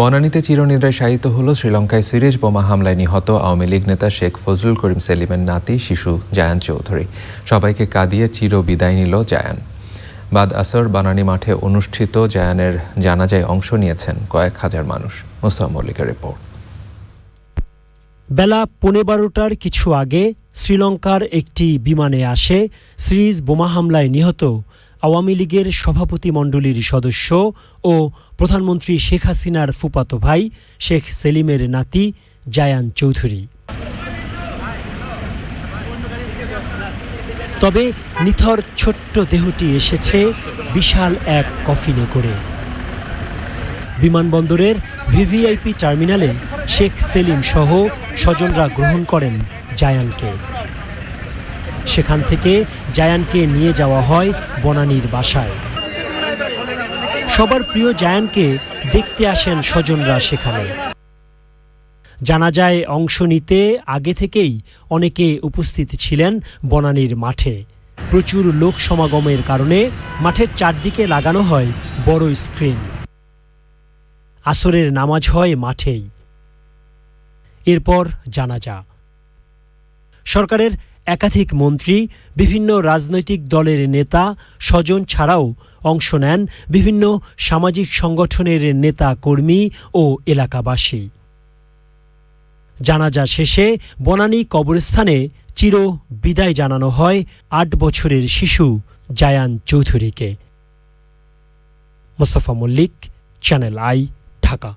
বনানীতে চিরনিদ্রায় শায়িত হল শ্রীলঙ্কায় সিরিজ বোমা হামলায় নিহত আওয়ামী লীগ নেতা শেখ ফজলুল করিম সেলিমের নাতি শিশু জায়ান চৌধুরী। সবাইকে কাঁদিয়ে চির বিদায় নিল জায়ান। বাদ আসর বানানী মাঠে অনুষ্ঠিত জায়ানের জানাজায় অংশ নিয়েছেন কয়েক হাজার মানুষ। মোস্তফা মল্লিকের রিপোর্ট। বেলা পৌনে বারোটার কিছু আগে শ্রীলঙ্কার একটি বিমানে আসে সিরিজ বোমা হামলায় নিহত আওয়ামী লীগের সভাপতি মণ্ডলীর সদস্য ও প্রধানমন্ত্রী শেখ হাসিনার ফুপাতো ভাই, শেখ সেলিমের নাতি জায়ান চৌধুরী। তবে নিথর ছোট্ট দেহটি এসেছে বিশাল এক কফিনে করে বিমানবন্দরের ভিভিআইপি টার্মিনালে শেখ সেলিম সহ স্বজনরা গ্রহণ করেন জায়ানকে। সেখান থেকে জায়ানকে নিয়ে যাওয়া হয় বনানীর বাসায়। সবার প্রিয় জায়ানকে দেখতে আসেন স্বজনরা সেখানে। জানা যায়, অংশ নিতে আগে থেকেই অনেকে উপস্থিত ছিলেন বনানীর মাঠে। প্রচুর লোক সমাগমের কারণে মাঠের চারদিকে লাগানো হয় বড় স্ক্রিন। আসরের নামাজ হয় মাঠেই। এরপর জানা জানাজা। সরকারের একাধিক মন্ত্রী, বিভিন্ন রাজনৈতিক দলের নেতা, স্বজন ছাড়াও অংশ নেন বিভিন্ন সামাজিক সংগঠনের নেতা কর্মী ও এলাকাবাসী। জানাজা শেষে বনানী কবরস্থানে চির বিদায় জানানো হয় আট বছরের শিশু জায়ান চৌধুরীকে। Mostafa Mallik, channel I, Dhaka.